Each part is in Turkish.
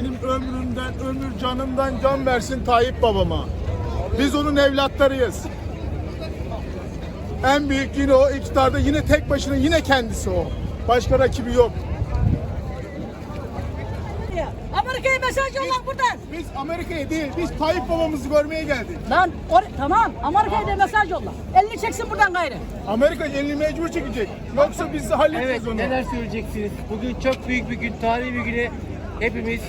Benim ömrümden, ömür canımdan can versin Tayyip babama. Biz onun evlatlarıyız. En büyük yine o iktidarda yine tek başına yine kendisi o. Başka rakibi yok. Amerika'ya mesaj yolla buradan. Biz Amerika'ya değil, biz Tayyip babamızı görmeye geldik. Lan or- tamam Amerika'ya da mesaj yolla. Elini çeksin buradan gayrı. Amerika elini mecbur çekecek. Yoksa biz de halledeceğiz Evet onu. neler söyleyeceksiniz? Bugün çok büyük bir gün, tarihi bir güne hepimiz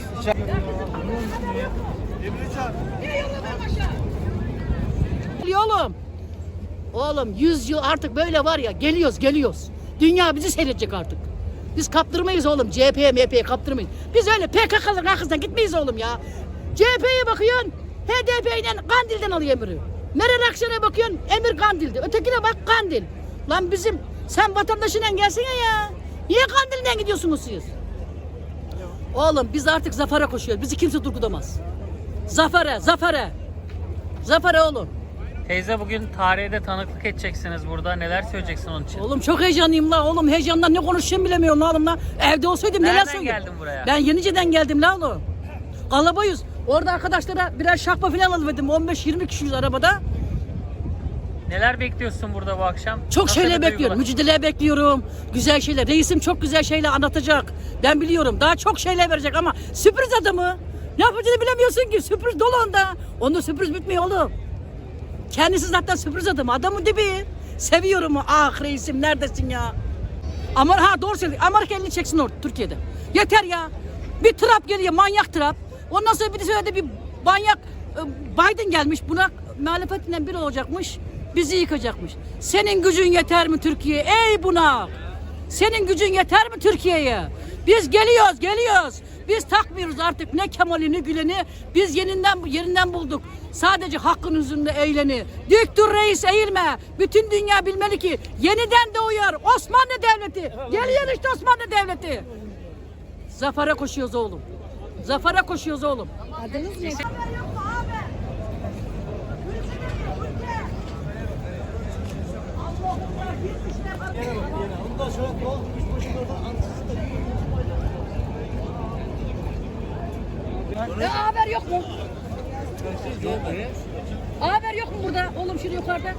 oğlum. Oğlum 100 yıl artık böyle var ya geliyoruz geliyoruz. Dünya bizi seyredecek artık. Biz kaptırmayız oğlum CHP'ye MHP'ye kaptırmayız. Biz öyle PKK'ların arkasından gitmeyiz oğlum ya. CHP'ye bakıyorsun HDP ile Kandil'den alıyor emiri. Meral Akşener'e bakıyorsun emir Kandil'de. Ötekine bak Kandil. Lan bizim sen vatandaşıyla gelsene ya. Niye Kandil'den gidiyorsunuz siz? Oğlum biz artık zafere koşuyoruz. Bizi kimse durduramaz. Zafere, zafere. Zafere oğlum. Teyze bugün tarihe de tanıklık edeceksiniz burada. Neler söyleyeceksin onun için? Oğlum çok heyecanlıyım la oğlum heyecandan ne konuşacağımı bilemiyorum la oğlum la. Evde olsaydım neler Nereden söyledim. geldin buraya? Ben Yenice'den geldim la oğlum. Kalabayız. Orada arkadaşlara birer şapka falan alıverdim. 15-20 kişiyiz arabada. Neler bekliyorsun burada bu akşam? Çok Nasıl şeyler bekliyorum. Mücadele bekliyorum. Güzel şeyler. Reisim çok güzel şeyler anlatacak. Ben biliyorum. Daha çok şeyler verecek ama sürpriz adamı. Ne yapacağını bilemiyorsun ki. Sürpriz dolu onda. Onda sürpriz bitmiyor oğlum. Kendisi zaten sürpriz adam. Adamın dibi. Seviyorum. Ah reisim neredesin ya? Ama ha doğru söylüyor. Amerika elini çeksin orada Türkiye'de. Yeter ya. Bir trap geliyor manyak trap. Ondan sonra bir de bir manyak e, Biden gelmiş buna muhalefetinden biri olacakmış. Bizi yıkacakmış. Senin gücün yeter mi Türkiye? Ey buna! Senin gücün yeter mi Türkiye'ye? Biz geliyoruz, geliyoruz. Biz takmıyoruz artık ne Kemal'i ne Gülen'i. Biz yerinden yerinden bulduk. Sadece hakkın yüzünde eğleni. Dik dur reis eğilme. Bütün dünya bilmeli ki yeniden doğuyor Osmanlı Devleti. Geliyor işte Osmanlı Devleti. Zafere koşuyoruz oğlum. Zafere koşuyoruz oğlum. E, haber yok mu? Haber yok mu burada? Oğlum şurada yukarıda.